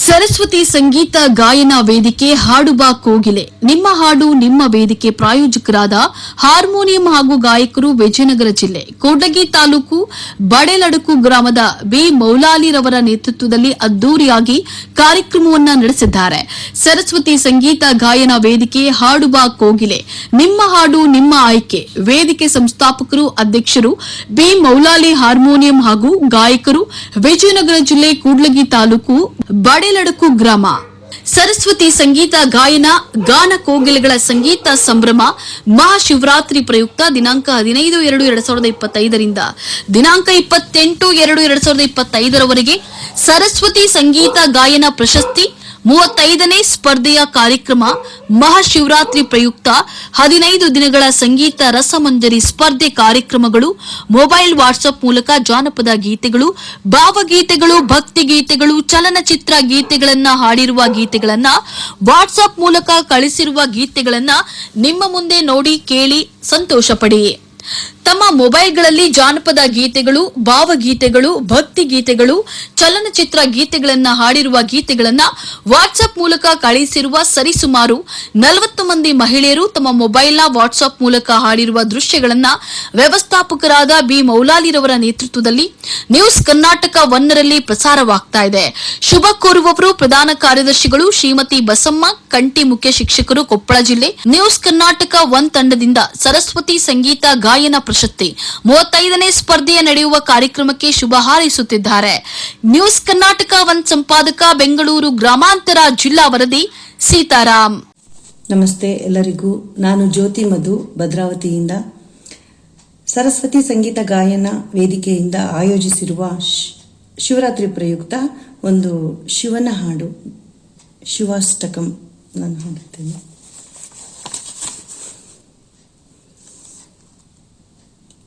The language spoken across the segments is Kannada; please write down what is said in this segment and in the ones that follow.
ಸರಸ್ವತಿ ಸಂಗೀತ ಗಾಯನ ವೇದಿಕೆ ಹಾಡುಬಾ ಕೋಗಿಲೆ. ನಿಮ್ಮ ಹಾಡು ನಿಮ್ಮ ವೇದಿಕೆ ಪ್ರಾಯೋಜಕರಾದ ಹಾರ್ಮೋನಿಯಂ ಹಾಗೂ ಗಾಯಕರು ವಿಜಯನಗರ ಜಿಲ್ಲೆ. ಕೋಡಗಿ ತಾಲೂಕು ಬಡೇಲಡಕು ಗ್ರಾಮದ ಬಿ ಮೌಲಾಲಿರವರ ನೇತೃತ್ವದಲ್ಲಿ ಅದ್ದೂರಿಯಾಗಿ ಕಾರ್ಯಕ್ರಮವನ್ನ ನಡೆಸಿದ್ದಾರೆ. ಸರಸ್ವತಿ ಸಂಗೀತ ಗಾಯನ ವೇದಿಕೆ ಹಾಡುಬಾ ಕೋಗಿಲೆ. ನಿಮ್ಮ ಹಾಡು ನಿಮ್ಮ ಆಯ್ಕೆ. ವೇದಿಕೆ ಸಂಸ್ಥಾಪಕರು, ಅಧ್ಯಕ್ಷರು ಬಿ ಮೌಲಾಲಿ ಹಾರ್ಮೋನಿಯಂ ಹಾಗೂ ಗಾಯಕರು ವಿಜಯನಗರ ಜಿಲ್ಲೆ ಕೂಡ್ಲಗಿ ತಾಲೂಕು ಬಡೆಲಡಕು ಗ್ರಾಮ. ಸರಸ್ವತಿ ಸಂಗೀತ ಗಾಯನ, ಗಾನ ಕೋಗಿಲೆಗಳ ಸಂಗೀತ ಸಂಭ್ರಮ, ಮಹಾಶಿವರಾತ್ರಿ ಪ್ರಯುಕ್ತ ದಿನಾಂಕ ಹದಿನೈದು ಎರಡು ಎರಡ್ ಸಾವಿರದ ಇಪ್ಪತ್ತೈದರಿಂದ. ದಿನಾಂಕ ಇಪ್ಪತ್ತೆಂಟು ಎರಡು ಎರಡ್ ಸಾವಿರದ ಇಪ್ಪತ್ತೈದರವರೆಗೆ ಸರಸ್ವತಿ ಸಂಗೀತ ಗಾಯನ ಪ್ರಶಸ್ತಿ ಮೂವತ್ತೈದನೇ ಸ್ಪರ್ಧೆಯ ಕಾರ್ಯಕ್ರಮ ಮಹಾಶಿವರಾತ್ರಿ ಪ್ರಯುಕ್ತ ಹದಿನೈದು ದಿನಗಳ ಸಂಗೀತ ರಸಮಂಜರಿ ಸ್ಪರ್ಧೆ ಕಾರ್ಯಕ್ರಮಗಳು, ಮೊಬೈಲ್ ವಾಟ್ಸ್ಆಪ್ ಮೂಲಕ ಜಾನಪದ ಗೀತೆಗಳು, ಭಾವಗೀತೆಗಳು, ಭಕ್ತಿ ಗೀತೆಗಳು, ಚಲನಚಿತ್ರ ಗೀತೆಗಳನ್ನ ಹಾಡಿರುವ ಗೀತೆಗಳನ್ನ ವಾಟ್ಸ್ಆಪ್ ಮೂಲಕ ಕಳಿಸಿರುವ ಗೀತೆಗಳನ್ನ ನಿಮ್ಮ ಮುಂದೆ ನೋಡಿ ಕೇಳಿ ಸಂತೋಷ ತಮ್ಮ ಮೊಬೈಲ್ಗಳಲ್ಲಿ ಜಾನಪದ ಗೀತೆಗಳು, ಭಾವಗೀತೆಗಳು ಭಕ್ತಿ ಗೀತೆಗಳು ಚಲನಚಿತ್ರ ಗೀತೆಗಳನ್ನ ಹಾಡಿರುವ ಗೀತೆಗಳನ್ನ ವಾಟ್ಸ್ಆಪ್ ಮೂಲಕ ಕಳುಹಿಸಿರುವ ಸರಿಸುಮಾರು ನಲವತ್ತು ಮಂದಿ ಮಹಿಳೆಯರು ತಮ್ಮ ಮೊಬೈಲ್ನ ವಾಟ್ಸ್ಆಪ್ ಮೂಲಕ ಹಾಡಿರುವ ದೃಶ್ಯಗಳನ್ನ ವ್ಯವಸ್ಥಾಪಕರಾದ ಬಿ ಮೌಲಾಲಿರವರ ನೇತೃತ್ವದಲ್ಲಿ ನ್ಯೂಸ್ ಕರ್ನಾಟಕ ಒನ್ನರಲ್ಲಿ ಪ್ರಸಾರವಾಗ್ತಾ ಇದೆ. ಶುಭ ಕೋರುವವರು ಪ್ರಧಾನ ಕಾರ್ಯದರ್ಶಿಗಳು ಶ್ರೀಮತಿ ಬಸಮ್ಮ, ಕಂಟಿ ಮುಖ್ಯ ಶಿಕ್ಷಕರು ಕೊಪ್ಪಳ ಜಿಲ್ಲೆ. ನ್ಯೂಸ್ ಕರ್ನಾಟಕ ಒನ್ ತಂಡದಿಂದ ಸರಸ್ವತಿ ಸಂಗೀತ ಗಾಯನ ಪ್ರಶಸ್ತಿ. ಮೂವತ್ತೈದನೇ ಸ್ಪರ್ಧೆಯ ನಡೆಯುವ ಕಾರ್ಯಕ್ರಮಕ್ಕೆ ಶುಭ ಹಾರೈಸುತ್ತಿದ್ದಾರೆ. ನ್ಯೂಸ್ ಕರ್ನಾಟಕ ಒನ್ ಸಂಪಾದಕ ಬೆಂಗಳೂರು ಗ್ರಾಮಾಂತರ ಜಿಲ್ಲಾ ವರದಿ, ಸೀತಾರಾಮ್. ನಮಸ್ತೆ ಎಲ್ಲರಿಗೂ. ನಾನು ಜ್ಯೋತಿ ಮಧು, ಭದ್ರಾವತಿಯಿಂದ. ಸರಸ್ವತಿ ಸಂಗೀತ ಗಾಯನ ವೇದಿಕೆಯಿಂದ ಆಯೋಜಿಸಿರುವ ಶಿವರಾತ್ರಿ ಪ್ರಯುಕ್ತ ಒಂದು ಶಿವನ ಹಾಡು, ಶಿವಾಷ್ಟಕಂ. ನಾನು ಹಾಡುತ್ತೇನೆ.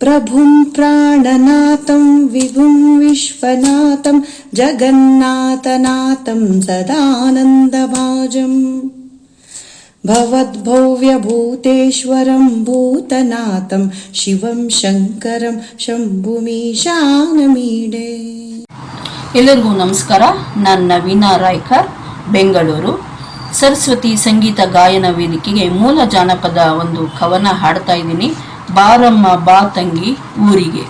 ಪ್ರಭುಂ ಪ್ರಾಣನಾಥಂ ವಿಭುಂ ವಿಶ್ವನಾಥಂ ಜಗನ್ನಾಥನಾಥಂ ಸದಾನಂದಭಾಜಂ भवद्भव्यभूतेश्वरं भूतनाथं शिवं शङ्करं शम्भुमीशानमीडे ಎಲ್ಲರಿಗೂ ನಮಸ್ಕಾರ ನಾನು ನವೀನಾ ರಾಯ್ಕರ್ ಬೆಂಗಳೂರು ಸರಸ್ವತಿ ಸಂಗೀತ ಗಾಯನ ವೇದಿಕೆಗೆ ಮೂಲ ಜಾನಪದ ಒಂದು ಕವನ ಹಾಡ್ತಾ ಇದ್ದೀನಿ ಬಾರಮ್ಮ ಬಾ ತಂಗಿ ಊರಿಗೆ.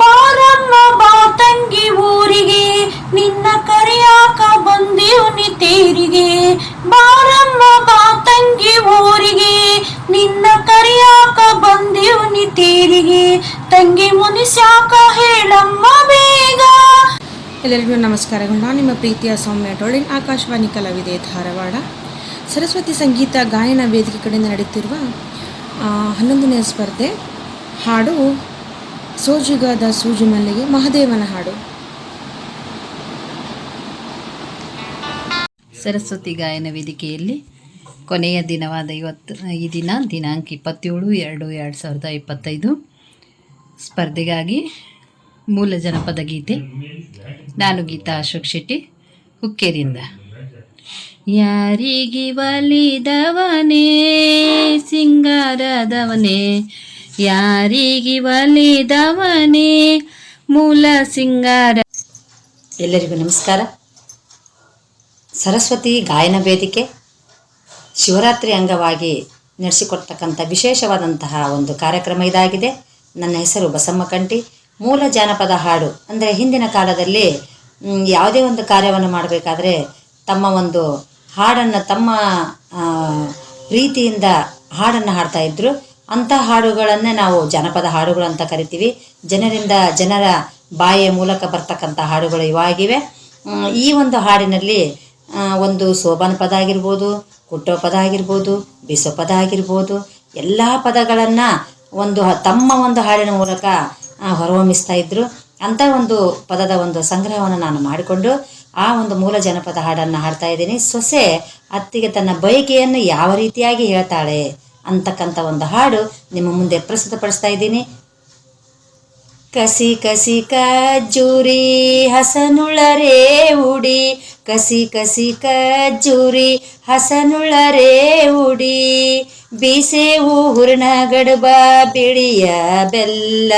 ಬಾರಮ್ಮ ಬಾ ತಂಗಿ ಊರಿಗೆ ನಿನ್ನ ಕರೆಯಾಕ ಬಂದಿವನಿ ತೇರಿಗೆ. ಬಾರಮ್ಮ ಬಾ ತಂಗಿ ಊರಿಗೆ ನಿನ್ನ ಕರೆಯಾಕ ಬಂದಿವನಿ ತೇರಿಗೆ. ತಂಗಿ ಮುನಿಸ್ಯಾಕ ಹೇಳಮ್ಮ ಬೇಗ. ಎಲ್ಲರಿಗೂ ನಮಸ್ಕಾರಗಳು ನಾನು ನಿಮ್ಮ ಪ್ರೀತಿಯ ಸೌಮ್ಯ ಟೋಳಿನ್ ಆಕಾಶವಾಣಿ ಕಲಾವಿದೆ ಧಾರವಾಡ. ಸರಸ್ವತಿ ಸಂಗೀತ ಗಾಯನ ವೇದಿಕೆ ಕಡೆಯಿಂದ ನಡೆಯುತ್ತಿರುವ ಆ, ಹನ್ನೊಂದನೆಯ ಸ್ಪರ್ಧೆ. ಹಾಡು ಸೋಜಿಗಾದ ಸೂಜಿ ಮಲ್ಲಿಗೆ ಮಹದೇವನ ಹಾಡು. ಸರಸ್ವತಿ ಗಾಯನ ವೇದಿಕೆಯಲ್ಲಿ ಕೊನೆಯ ದಿನವಾದ ಇವತ್ತು ಈ ದಿನ ದಿನಾಂಕ ಇಪ್ಪತ್ತೇಳು ಎರಡು ಎರಡು ಸಾವಿರದ ಇಪ್ಪತ್ತೈದು. ಸ್ಪರ್ಧೆಗಾಗಿ ಮೂಲ ಜನಪದ ಗೀತೆ ನಾನು ಗೀತಾ ಅಶೋಕ್ ಶೆಟ್ಟಿ ಹುಕ್ಕೇರಿಯಿಂದ. ಯಾರಿಗೆ ಒಲಿದವನೇ? ಸಿಂಗಾರದವನೇ. ಯಾರಿಗೆ ಒಲಿದವನೇ? ಮೂಲ ಸಿಂಗಾರ. ಎಲ್ಲರಿಗೂ ನಮಸ್ಕಾರ. ಸರಸ್ವತಿ ಗಾಯನ ವೇದಿಕೆ ಶಿವರಾತ್ರಿ ಅಂಗವಾಗಿ ನಡೆಸಿಕೊಡ್ತಕ್ಕಂಥ ವಿಶೇಷವಾದಂತಹ ಒಂದು ಕಾರ್ಯಕ್ರಮ ಇದಾಗಿದೆ. ನನ್ನ ಹೆಸರು ಬಸಮ್ಮ ಕಂಠಿ. ಮೂಲ ಜಾನಪದ ಹಾಡು, ಅಂದರೆ ಹಿಂದಿನ ಕಾಲದಲ್ಲಿ ಯಾವುದೇ ಒಂದು ಕಾರ್ಯವನ್ನು ಮಾಡಬೇಕಾದ್ರೆ ತಮ್ಮ ಒಂದು ಹಾಡನ್ನು ತಮ್ಮ ಪ್ರೀತಿಯಿಂದ ಹಾಡನ್ನು ಹಾಡ್ತಾ ಇದ್ರು. ಅಂಥ ಹಾಡುಗಳನ್ನೇ ನಾವು ಜನಪದ ಹಾಡುಗಳು ಅಂತ ಕರಿತೀವಿ. ಜನರಿಂದ ಜನರ ಬಾಯಿಯ ಮೂಲಕ ಬರ್ತಕ್ಕಂಥ ಹಾಡುಗಳು ಇವಾಗಿವೆ. ಈ ಒಂದು ಹಾಡಿನಲ್ಲಿ ಒಂದು ಸೋಬಾನ ಪದ ಆಗಿರ್ಬೋದು ಕುಟ್ಟೋ ಪದ ಆಗಿರ್ಬೋದು, ಬಿಸೋ ಪದ ಆಗಿರ್ಬೋದು, ಎಲ್ಲ ಪದಗಳನ್ನು ಒಂದು ತಮ್ಮ ಒಂದು ಹಾಡಿನ ಮೂಲಕ ಹೊರಹೊಮ್ಮಿಸ್ತಾ ಇದ್ದರು ಅಂಥ ಒಂದು ಪದದ ಒಂದು ಸಂಗ್ರಹವನ್ನು ನಾನು ಮಾಡಿಕೊಂಡು ಆ ಒಂದು ಮೂಲ ಜನಪದ ಹಾಡನ್ನು ಹಾಡ್ತಾ ಇದ್ದೀನಿ. ಸೊಸೆ ಅತ್ತಿಗೆ ತನ್ನ ಬಯಕೆಯನ್ನು ಯಾವ ರೀತಿಯಾಗಿ ಹೇಳ್ತಾಳೆ ಅಂತಕ್ಕಂಥ ಒಂದು ಹಾಡು ನಿಮ್ಮ ಮುಂದೆ ಪ್ರಸ್ತುತಪಡಿಸ್ತಾ ಇದ್ದೀನಿ. ಕಸಿ ಕಸಿ ಕಜ್ಜೂರಿ ಹಸನುಳರೇ ಉಡಿ, ಕಸಿ ಕಸಿ ಕಜ್ಜೂರಿ ಹಸನುಳರೇ ಉಡಿ ಬೀಸೇವು ಹುರ್ಣ ಗಡುಬ ಬಿಳಿಯ ಬೆಲ್ಲ.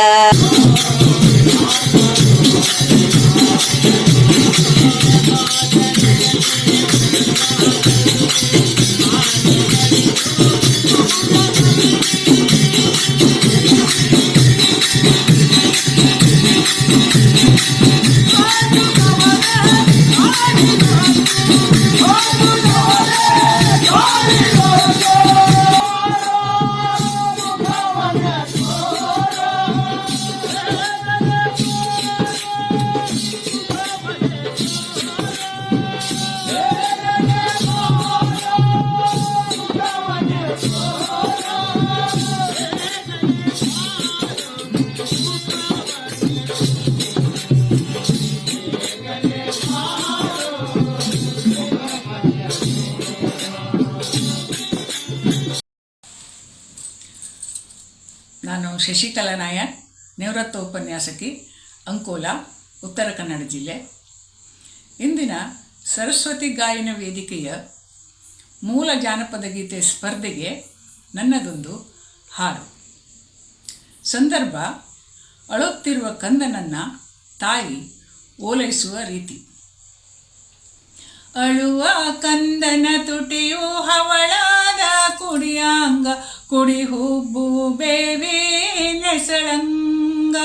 ಶಶಿಕಲಾ ನಾಯಕ್ ನಿವೃತ್ತ ಉಪನ್ಯಾಸಕಿ ಅಂಕೋಲ, ಉತ್ತರ ಕನ್ನಡ ಜಿಲ್ಲೆ. ಇಂದಿನ ಸರಸ್ವತಿ ಗಾಯನ ವೇದಿಕೆಯ ಮೂಲ ಜಾನಪದ ಗೀತೆ ಸ್ಪರ್ಧೆಗೆ ನನ್ನದೊಂದು ಹಾಡು. ಸಂದರ್ಭ, ಅಳುತ್ತಿರುವ ಕಂದನನ್ನು ತಾಯಿ ಓಲೈಸುವ ರೀತಿ. ಅಳುವ ಕಂದನ ತುಟಿಯು ಹವಳಾದ ಕುಡಿಯಾಂಗ ಕುಡಿ ಹುಬ್ಬು ಬೇವಿ ನೆಸಳಂಗ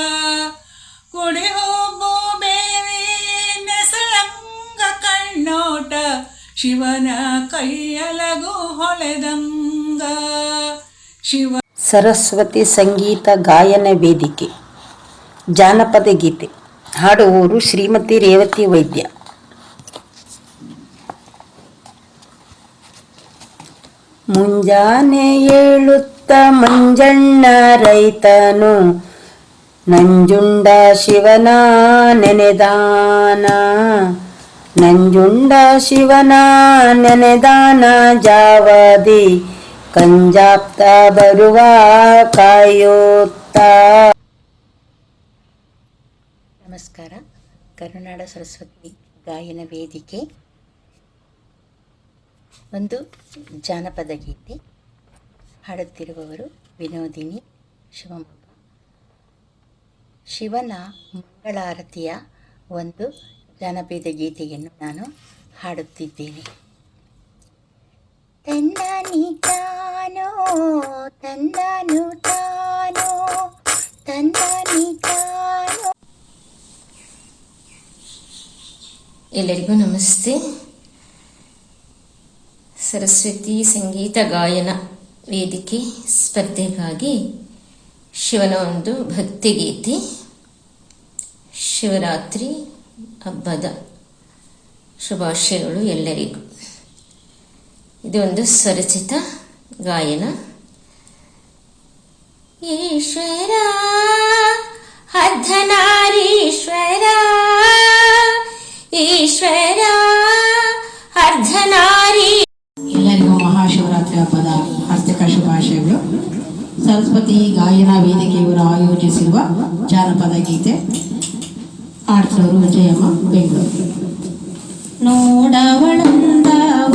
ಕುಡಿ ಹುಬ್ಬು ಬೇವಿ ನೆಸಳಂಗ ಕಣ್ಣೋಟ, ಶಿವನ ಕೈಯಲಗು ಹೊಳೆದಂಗ. ಶಿವ ಸರಸ್ವತಿ ಸಂಗೀತ ಗಾಯನ ವೇದಿಕೆ, ಜಾನಪದ ಗೀತೆ, ಹಾಡುವವರು ಶ್ರೀಮತಿ ರೇವತಿ ವೈದ್ಯ. ಮುಂಜಾನೆ ಏಳುತ್ತ ಮಂಜಣ್ಣ ರೈತನು, ನಂಜುಂಡ ಶಿವನ ನೆನೆದಾನ. ನಂಜುಂಡ ಶಿವನ ನೆನೆದಾನ, ಜಾವದಿ ಕಂಜಾಪ್ತ ಬರುವ ಕಾಯೋತ್ತ. ನಮಸ್ಕಾರ. ಕರುನಾಡ ಸರಸ್ವತಿ ಗಾಯನ ವೇದಿಕೆ. ಒಂದು ಜಾನಪದ ಗೀತೆ. ಹಾಡುತ್ತಿರುವವರು ವಿನೋದಿನಿ ಶಿವಮೊಗ್ಗ ಶಿವನ ಮಂಗಳಾರತಿಯ ಒಂದು ಜನಪದ ಗೀತೆಯನ್ನು ನಾನು ಹಾಡುತ್ತಿದ್ದೇನೆ. ತಂದಾನಿ ತಾನೋ, ತನ್ನನು ತಾನೋ ತಂದಾನಿ ತಾನೋ. ಎಲ್ಲರಿಗೂ ನಮಸ್ತೆ. ಸರಸ್ವತಿ ಸಂಗೀತ ಗಾಯನ. ವೇದಿಕೆ ಸ್ಪರ್ಧೆಗಾಗಿ ಶಿವನ ಒಂದು ಭಕ್ತಿಗೀತೆ ಶಿವರಾತ್ರಿ ಹಬ್ಬದ ಶುಭಾಶಯಗಳು ಎಲ್ಲರಿಗೂ. ಇದು ಒಂದು ಸ್ವರಚಿತ ಗಾಯನ. ಈಶ್ವರ, ಅರ್ಧನಾರೀಶ್ವರ, ಈಶ್ವರ ಸರಸ್ವತಿ ಗಾಯನ ವೇದಿಕೆಯವರು ಆಯೋಜಿಸಿರುವ ಜಾನಪದ ಗೀತೆ ಆಡ್ಸೋರು ವಿಜಯಮ್ಮ ಬೆಂಗಳೂರು. ನೋಡವಳಂದವ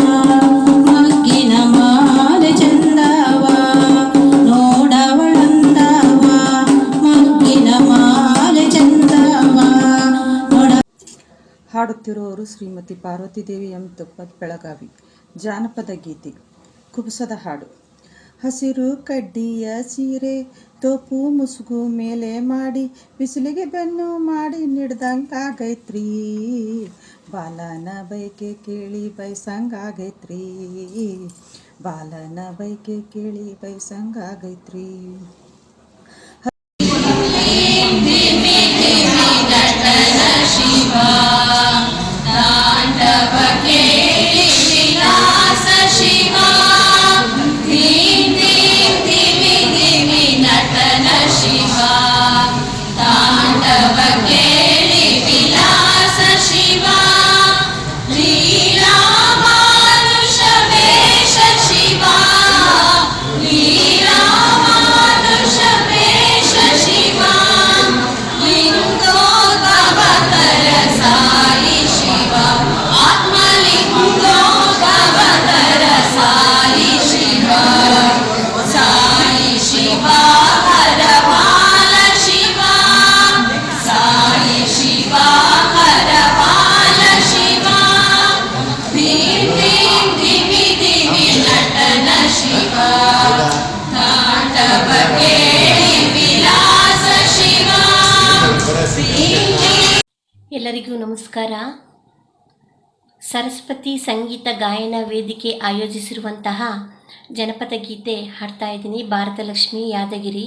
ಹಾಡುತ್ತಿರುವವರು ಶ್ರೀಮತಿ ಪಾರ್ವತಿದೇವಿ ಎಂ ತುಪ್ಪತ್ ಬೆಳಗಾವಿ ಜಾನಪದ ಗೀತೆ ಕುಬಸದ ಹಾಡು. ಹಸಿರು ಕಡ್ಡಿಯ ಸೀರೆ ತೋಪು ಮುಸುಗು ಮೇಲೆ ಮಾಡಿ, ಬಿಸಿಲಿಗೆ ಬೆನ್ನು ಮಾಡಿ ನಿಡ್ದಂಗಾಗೈತ್ರಿ ಬಾಲನ ಬೈಕೆ ಕೇಳಿ ಬೈಸಂಗಾಗೈತ್ರಿ ಬಾಲನ ಬೈಕೆ ಕೇಳಿ ಬೈಸಂಗಾಗೈತ್ರಿ ನಮಸ್ಕಾರ. ಸರಸ್ವತಿ ಸಂಗೀತ ಗಾಯನ ವೇದಿಕೆ ಆಯೋಜಿಸಿರುವಂತಹ ಜನಪದ ಗೀತೆ ಹಾಡ್ತಾ ಇದ್ದೀನಿ. ಭಾರತಲಕ್ಷ್ಮಿ ಯಾದಗಿರಿ.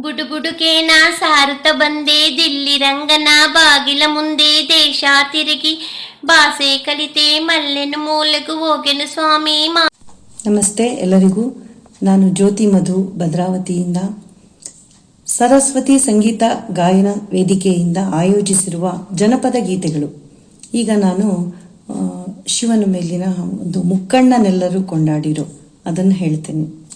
ಬುಡು ಸಾರಥ ಬಂದೆ ದಿಲ್ಲಿ ರಂಗನ ಬಾಗಿಲ ಮುಂದೆ ದೇಶ ತಿರುಗಿ. ಭಾಷೆ ಕಲಿತೆ ಮಲ್ಲೆನು ಮೂಲೆಗೂ ಹೋಗೆನು ಸ್ವಾಮಿ ಮಾ ನಮಸ್ತೆ ಎಲ್ಲರಿಗೂ. ನಾನು ಜ್ಯೋತಿ ಮಧು ಭದ್ರಾವತಿಯಿಂದ. ಸರಸ್ವತಿ ಸಂಗೀತ ಗಾಯನ ವೇದಿಕೆಯಿಂದ ಆಯೋಜಿಸಿರುವ ಜನಪದ ಗೀತೆಗಳು. ಈಗ ನಾನು ಶಿವನ ಮೇಲಿನ ಒಂದು ಮುಕ್ಕಣ್ಣನೆಲ್ಲರೂ ಕೊಂಡಾಡಿರೋ ಅದನ್ನು ಹೇಳ್ತೇನೆ.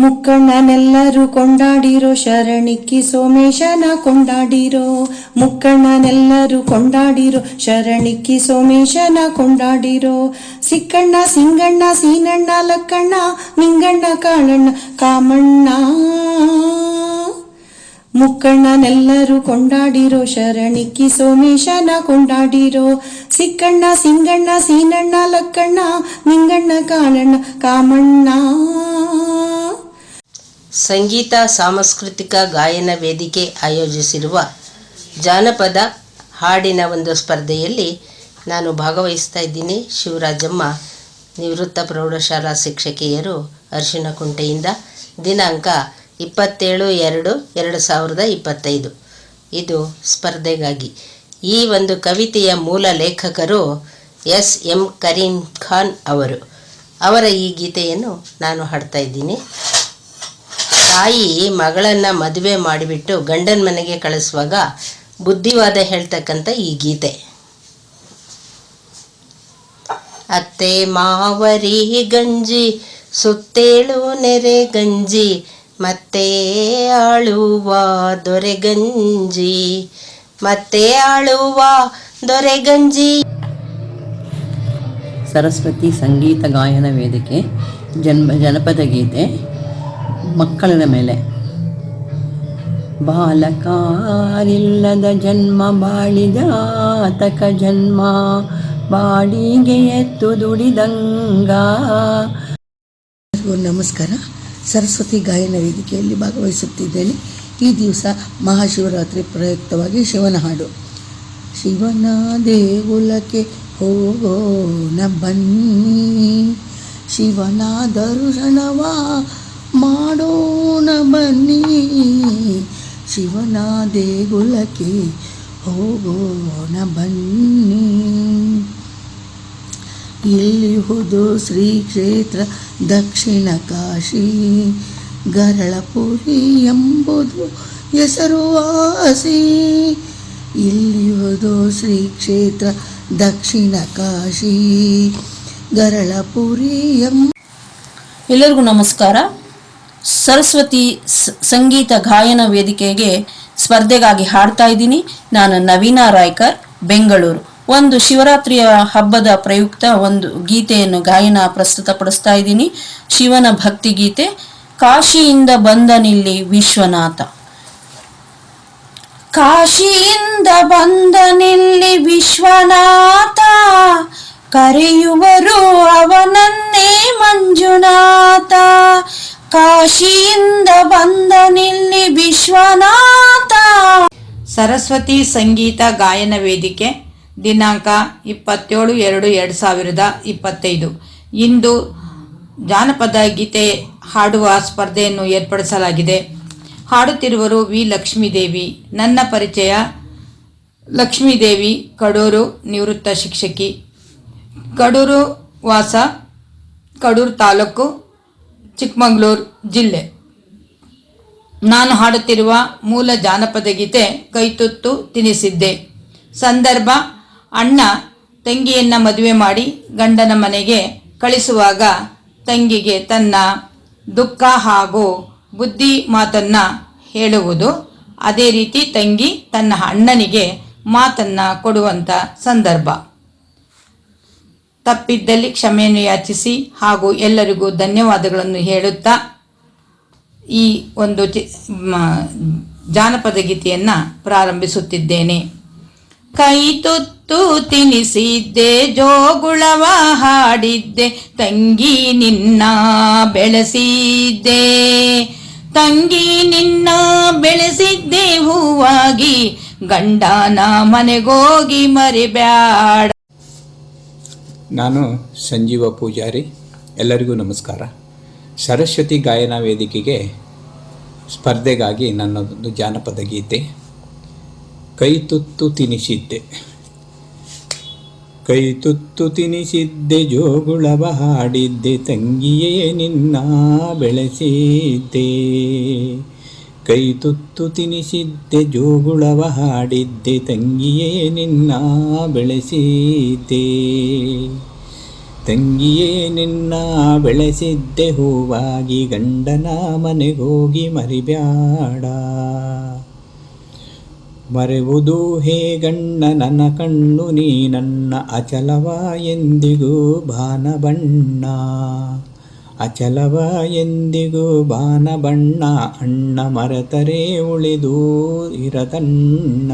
ಮುಕ್ಕಣ್ಣನೆಲ್ಲರೂ ಕೊಂಡಾಡಿರೋ ಶರಣಿಕ್ಕಿ ಸೋಮೇಶನ ಕೊಂಡಾಡಿರೋ, ಮುಕ್ಕಣ್ಣನೆಲ್ಲರೂ ಕೊಂಡಾಡಿರೋ ಶರಣಿಕ್ಕಿ ಸೋಮೇಶನ ಕೊಂಡಾಡಿರೋ. ಸಿಕ್ಕಣ್ಣ, ಸಿಂಗಣ್ಣ, ಸೀನಣ್ಣ, ಲಕ್ಕಣ್ಣ, ನಿಂಗಣ್ಣ, ಕಾಳಣ್ಣ, ಕಾಮಣ್ಣ. ಮುಕ್ಕಣ್ಣನೆಲ್ಲರೂ ಕೊಂಡಾಡಿರೋ ಶರಣಿಕ್ಕಿ ಸೋಮೇಶನ ಕೊಂಡಾಡಿರೋ. ಸಿಕ್ಕಣ್ಣ, ಸಿಂಗಣ್ಣ, ಸೀನಣ್ಣ, ಲಕ್ಕಣ್ಣ, ನಿಂಗಣ್ಣ, ಕಾಳಣ್ಣ, ಕಾಮಣ್ಣ. ಸಂಗೀತ ಸಾಂಸ್ಕೃತಿಕ ಗಾಯನ ವೇದಿಕೆ ಆಯೋಜಿಸಿರುವ ಜಾನಪದ ಹಾಡಿನ ಒಂದು ಸ್ಪರ್ಧೆಯಲ್ಲಿ ನಾನು ಭಾಗವಹಿಸ್ತಾ ಇದ್ದೀನಿ. ಶಿವರಾಜಮ್ಮ, ನಿವೃತ್ತ ಪ್ರೌಢಶಾಲಾ ಶಿಕ್ಷಕಿಯರು ಅರಿಶಿಣಕುಂಟೆಯಿಂದ ದಿನಾಂಕ ಇಪ್ಪತ್ತೇಳು ಎರಡು ಎರಡು ಸಾವಿರದ ಇಪ್ಪತ್ತೈದು. ಇದು ಸ್ಪರ್ಧೆಗಾಗಿ. ಈ ಒಂದು ಕವಿತೆಯ ಮೂಲ ಲೇಖಕರು ಎಸ್. ಎಂ. ಕರೀಂ ಖಾನ್ ಅವರು. ಅವರ ಈ ಗೀತೆಯನ್ನು ನಾನು ಹಾಡ್ತಾ ಇದ್ದೀನಿ. ತಾಯಿ ಮಗಳನ್ನ ಮದುವೆ ಮಾಡಿಬಿಟ್ಟು ಗಂಡನ ಮನೆಗೆ ಕಳಿಸುವಾಗ ಬುದ್ಧಿವಾದ ಹೇಳ್ತಕ್ಕಂಥ ಈ ಗೀತೆ. ಅತ್ತೆ ಮಾವರಿ ಗಂಜಿ, ಸುತ್ತೇಳು ನೆರೆ ಗಂಜಿ, ಮತ್ತೆ ಆಳುವ ದೊರೆ ಗಂಜಿ, ಮತ್ತೆ ಆಳುವ ದೊರೆ ಗಂಜಿ. ಸರಸ್ವತಿ ಸಂಗೀತ ಗಾಯನ ವೇದಿಕೆ, ಜನ್ಮ, ಜನಪದ ಗೀತೆ ಮಕ್ಕಳ ಮೇಲೆ. ಬಾಲಕಾರಿಲ್ಲದ ಜನ್ಮ ಬಾಳಿದಾತಕ ಜನ್ಮ, ಬಾಡಿಗೆ ಎತ್ತು ದುಡಿದಂಗ. ನಮಸ್ಕಾರ. ಸರಸ್ವತಿ ಗಾಯನ ವೇದಿಕೆಯಲ್ಲಿ ಭಾಗವಹಿಸುತ್ತಿದ್ದೇನೆ. ಈ ದಿವಸ ಮಹಾಶಿವರಾತ್ರಿ ಪ್ರಯುಕ್ತವಾಗಿ ಶಿವನ ಹಾಡು. ಶಿವನ ದೇಗುಲಕ್ಕೆ ಹೋಗೋಣ ಬನ್ನಿ. ಶಿವನ ದರ್ಶನವ ಮಾಡೋಣ ಬನ್ನಿ. ಶಿವನ ದೇಗುಲಕ್ಕೆ ಹೋಗೋಣ ಬನ್ನಿ. ಇಲ್ಲಿಹುದು ಶ್ರೀ ಕ್ಷೇತ್ರ ದಕ್ಷಿಣ ಕಾಶಿ, ಗರಳಪುರಿ ಎಂಬುದು ಹೆಸರುವಾಸಿ ಇಲ್ಲಿಹುದು ಶ್ರೀ ಕ್ಷೇತ್ರ ದಕ್ಷಿಣ ಕಾಶಿ, ಗರಳಪುರಿ ಎಂಬ ಎಲ್ಲರಿಗೂ ನಮಸ್ಕಾರ. ಸರಸ್ವತಿ ಸಂಗೀತ ಗಾಯನ ವೇದಿಕೆಗೆ ಸ್ಪರ್ಧೆಗಾಗಿ ಹಾಡ್ತಾ ಇದ್ದೀನಿ. ನಾನು ನವೀನಾ ರಾಯ್ಕರ್, ಬೆಂಗಳೂರು. ಒಂದು ಶಿವರಾತ್ರಿಯ ಹಬ್ಬದ ಪ್ರಯುಕ್ತ ಒಂದು ಗೀತೆಯನ್ನು ಗಾಯನ ಪ್ರಸ್ತುತಪಡಿಸ್ತಾ ಇದ್ದೀನಿ. ಶಿವನ ಭಕ್ತಿ ಗೀತೆ, ಕಾಶಿಯಿಂದ ಬಂದನಿಲ್ಲಿ ವಿಶ್ವನಾಥ. ಕಾಶಿಯಿಂದ ಬಂದನಿಲ್ಲಿ ವಿಶ್ವನಾಥ, ಕರೆಯುವರು ಅವನನ್ನೇ ಮಂಜುನಾಥ. ಕಾಶಿಯಿಂದ ಬಂದನಿಲ್ಲಿ ವಿಶ್ವನಾಥ. ಸರಸ್ವತಿ ಸಂಗೀತ ಗಾಯನ ವೇದಿಕೆ, ದಿನಾಂಕ ಇಪ್ಪತ್ತೇಳು ಎರಡು ಎರಡು ಸಾವಿರದ ಇಪ್ಪತ್ತೈದು. ಇಂದು ಜಾನಪದ ಗೀತೆ ಹಾಡುವ ಸ್ಪರ್ಧೆಯನ್ನು ಏರ್ಪಡಿಸಲಾಗಿದೆ. ಹಾಡುತ್ತಿರುವರು ವಿ. ಲಕ್ಷ್ಮೀದೇವಿ. ನನ್ನ ಪರಿಚಯ ಲಕ್ಷ್ಮೀದೇವಿ ಕಡೂರು ನಿವೃತ್ತ ಶಿಕ್ಷಕಿ. ಕಡೂರು ವಾಸ, ಕಡೂರು ತಾಲೂಕು ಚಿಕ್ಕಮಗಳೂರು ಜಿಲ್ಲೆ. ನಾನು ಹಾಡುತ್ತಿರುವ ಮೂಲ ಜಾನಪದ ಗೀತೆ ಕೈತುತ್ತು ತಿನಿಸಿದ್ದೆ. ಸಂದರ್ಭ, ಅಣ್ಣ ತಂಗಿಯನ್ನ ಮದುವೆ ಮಾಡಿ ಗಂಡನ ಮನೆಗೆ ಕಳಿಸುವಾಗ ತಂಗಿಗೆ ತನ್ನ ದುಃಖ ಹಾಗೂ ಬುದ್ಧಿ ಮಾತನ್ನ ಹೇಳುವುದು, ಅದೇ ರೀತಿ ತಂಗಿ ತನ್ನ ಅಣ್ಣನಿಗೆ ಮಾತನ್ನ ಕೊಡುವಂಥ ಸಂದರ್ಭ. ತಪ್ಪಿದ್ದಲ್ಲಿ ಕ್ಷಮೆಯನ್ನು ಯಾಚಿಸಿ ಹಾಗೂ ಎಲ್ಲರಿಗೂ ಧನ್ಯವಾದಗಳನ್ನು ಹೇಳುತ್ತಾ ಈ ಒಂದು ಜಾನಪದ ಗೀತೆಯನ್ನು ಪ್ರಾರಂಭಿಸುತ್ತಿದ್ದೇನೆ. ಕೈ ತುತ್ತು ತಿನಿಸಿದ್ದೆ, ಜೋಗುಳವ ಹಾಡಿದ್ದೆ, ತಂಗಿ ನಿನ್ನ ಬೆಳೆಸಿದ್ದೆ. ತಂಗಿ ನಿನ್ನ ಬೆಳೆಸಿದ್ದೆ ಹೂವಾಗಿ, ಗಂಡನ ಮನೆಗೋಗಿ ಮರಿಬ್ಯಾಡ. ನಾನು ಸಂಜೀವ ಪೂಜಾರಿ. ಎಲ್ಲರಿಗೂ ನಮಸ್ಕಾರ. ಸರಸ್ವತಿ ಗಾಯನ ವೇದಿಕೆಗೆ ಸ್ಪರ್ಧೆಗಾಗಿ ನನ್ನದೊಂದು ಜಾನಪದ ಗೀತೆ. ಕೈ ತುತ್ತು ತಿನಿಸಿದ್ದೆ. ಕೈ ತುತ್ತು ತಿನಿಸಿದ್ದೆ ಜೋಗುಳವ ಹಾಡಿದ್ದೆ ತಂಗಿಯೇ ನಿನ್ನ ಬೆಳೆಸಿದ್ದೆ. ಕೈ ತುತ್ತು ತಿನಿಸಿದ್ದೆ, ಜೋಗುಳವ ಹಾಡಿದ್ದೆ, ತಂಗಿಯೇ ನಿನ್ನ ಬೆಳೆಸಿದ್ದೆ. ತಂಗಿಯೇ ನಿನ್ನ ಬೆಳೆಸಿದ್ದೆ, ಹೂವಾಗಿ ಗಂಡನ ಮನೆಗೋಗಿ ಮರಿಬ್ಯಾಡ. ಮರೆವುದು ಹೇ ಗಣ್ಣ ನನ್ನ ಕಣ್ಣು ನೀ ನನ್ನ ಅಚಲವ ಎಂದಿಗೂ ಬಾನ ಬಣ್ಣ. ಅಚಲವ ಎಂದಿಗೂ ಬಾನ ಬಣ್ಣ ಅಣ್ಣ ಮರೆತರೆ ಉಳಿದು ಇರದಣ್ಣ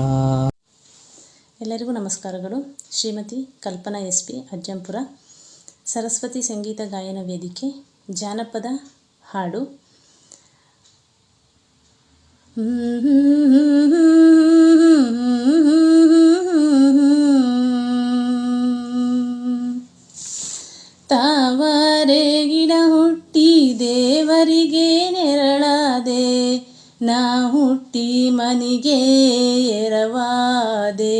ಎಲ್ಲರಿಗೂ ನಮಸ್ಕಾರಗಳು. Shrimati Kalpana S P, Ajjampura. Saraswati ಸಂಗೀತ ಗಾಯನ ವೇದಿಕೆ, ಜಾನಪದ ಹಾಡು. ತಾವರೆ ಮನಿಗೆ ಎರವಾದೆ.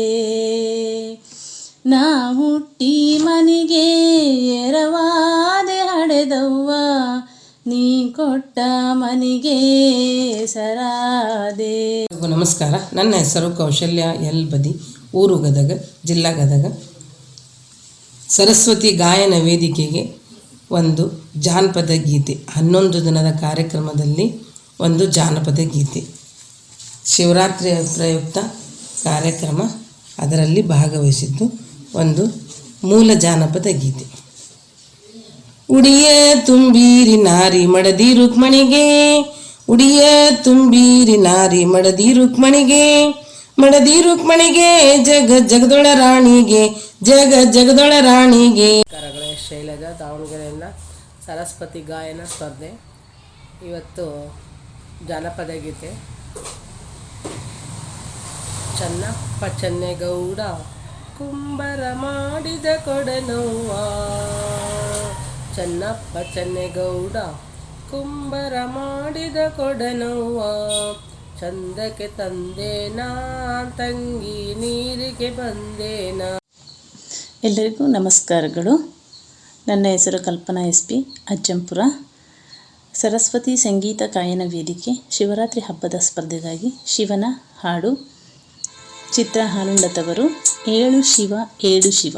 ನಾ ಹುಟ್ಟಿ ಮನೆಗೆ ಎರವಾದೆ ಹಡೆದವ್ವ. ನೀ ಕೊಟ್ಟ ಮನೆಗೆ ಸರಾದೆ. ನಮಸ್ಕಾರ. ನನ್ನ ಹೆಸರು ಕೌಶಲ್ಯ ಎಲ್ ಬದಿ, ಊರು ಗದಗ, ಜಿಲ್ಲಾ ಗದಗ. ಸರಸ್ವತಿ ಗಾಯನ ವೇದಿಕೆಗೆ ಒಂದು ಜಾನಪದ ಗೀತೆ, ಹನ್ನೊಂದು ದಿನದ ಕಾರ್ಯಕ್ರಮದಲ್ಲಿ ಒಂದು ಜಾನಪದ ಗೀತೆ. ಶಿವರಾತ್ರಿಯ ಪ್ರಯುಕ್ತ ಕಾರ್ಯಕ್ರಮ ಅದರಲ್ಲಿ ಭಾಗವಹಿಸಿದ್ದು ಒಂದು ಮೂಲ ಜಾನಪದ ಗೀತೆ. ಉಡಿಯ ತುಂಬೀರಿ ನಾರಿ ಮಡದಿ ರುಕ್ಮಣಿಗೆ, ಉಡಿಯ ತುಂಬೀರಿ ನಾರಿ ಮಡದಿ ರುಕ್ಮಣಿಗೆ ಮಡದಿ ರುಕ್ಮಣಿಗೆ ಜಗ ಜಗದೊಳ ರಾಣಿಗೆ, ಜಗ ಜಗದೊಳ ರಾಣಿಗೆ. ಶೈಲಜಾ, ದಾವಣಗೆರೆಯಿಂದ ಸರಸ್ವತಿ ಗಾಯನ ಸ್ಪರ್ಧೆ. ಇವತ್ತು ಜಾನಪದ ಗೀತೆ. ಚನ್ನಪ್ಪ ಚೆನ್ನೇಗೌಡ ಕುಂಬರ ಮಾಡಿದ ಕೊಡನವ್ವ ಚನ್ನಪ್ಪ ಚೆನ್ನೇಗೌಡ ಕುಂಬರ ಮಾಡಿದ ಕೊಡನವ್ವ ಚಂದಕ್ಕೆ ತಂದೇನಾ, ತಂಗಿ ನೀರಿಗೆ ಬಂದೇನಾ. ಎಲ್ಲರಿಗೂ ನಮಸ್ಕಾರಗಳು. ನನ್ನ ಹೆಸರು ಕಲ್ಪನಾ ಎಸ್ ಪಿ ಅಜ್ಜಂಪುರ. ಸರಸ್ವತಿ ಸಂಗೀತ ಗಾಯನ ವೇದಿಕೆ ಶಿವರಾತ್ರಿ ಹಬ್ಬದ ಸ್ಪರ್ಧೆಗಾಗಿ ಶಿವನ ಹಾಡು ಚಿತ್ರ ಹಾಲುಂಡತವರು ಏಳು ಶಿವ ಏಳು ಶಿವ.